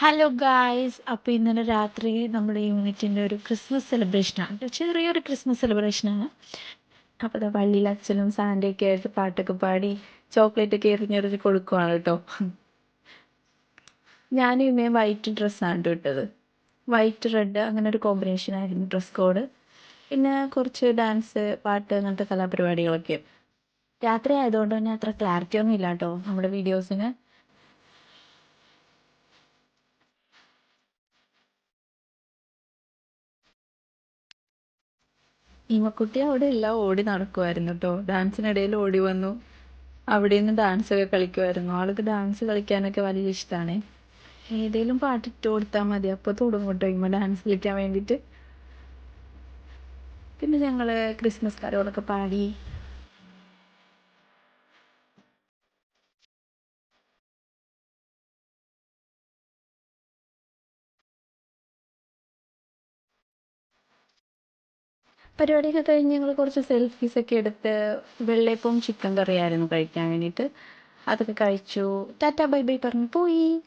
Hello guys അപ്പോൾ ഇന്നലെ രാത്രി നമ്മുടെ യൂണിറ്റിന്റെ ഒരു ക്രിസ്മസ് സെലിബ്രേഷനാണ് ചെറിയൊരു ക്രിസ്മസ് സെലിബ്രേഷനാണ് അപ്പോൾ ദാ പള്ളിയിൽ അച്ഛനും സാന്റയൊക്കെ ആയിട്ട് പാട്ടൊക്കെ പാടി ചോക്ലേറ്റ് ഒക്കെ എറിഞ്ഞെറിഞ്ഞ് കൊടുക്കുവാണ് കേട്ടോ. ഞാനും ഇമ്മയും വൈറ്റ് ഡ്രസ്സാണ് ഇട്ടത്. വൈറ്റ് റെഡ് അങ്ങനെ ഒരു കോമ്പിനേഷൻ ആയിരുന്നു ഡ്രസ് കോഡ് പിന്നെ കുറച്ച് ഡാൻസ് പാട്ട് അങ്ങനത്തെ കലാപരിപാടികളൊക്കെ. രാത്രി ആയതുകൊണ്ട് തന്നെ അത്ര ക്ലാരിറ്റി ഒന്നും ഇല്ല കേട്ടോ നമ്മുടെ വീഡിയോസിന് ഈമക്കുട്ടി അവിടെ എല്ലാം ഓടി നടക്കുമായിരുന്നു കേട്ടോ ഡാൻസിനിടയിൽ ഓടി വന്നു. അവിടെ നിന്ന് ഡാൻസ് ഒക്കെ കളിക്കുമായിരുന്നു ആൾക്ക് ഡാൻസ് കളിക്കാനൊക്കെ വലിയ ഇഷ്ടമാണ് ഏതെങ്കിലും പാട്ട് ഇട്ട് കൊടുത്താൽ മതി. അപ്പോൾ തുടങ്ങും കേട്ടോ ഇമ്മ ഡാൻസ് കളിക്കാൻ വേണ്ടിയിട്ട് പിന്നെ ഞങ്ങൾ ക്രിസ്മസ് കരോളൊക്കെ പാടി. പരിപാടിയൊക്കെ കഴിഞ്ഞ് ഞങ്ങൾ കുറച്ച് സെൽഫീസൊക്കെ എടുത്ത് വെള്ളയപ്പവും ചിക്കൻ കറിയായിരുന്നു കഴിക്കാൻ വേണ്ടിയിട്ട്. അതൊക്കെ കഴിച്ചു. ടാറ്റ ബൈ ബൈ പറഞ്ഞ്. പോയി.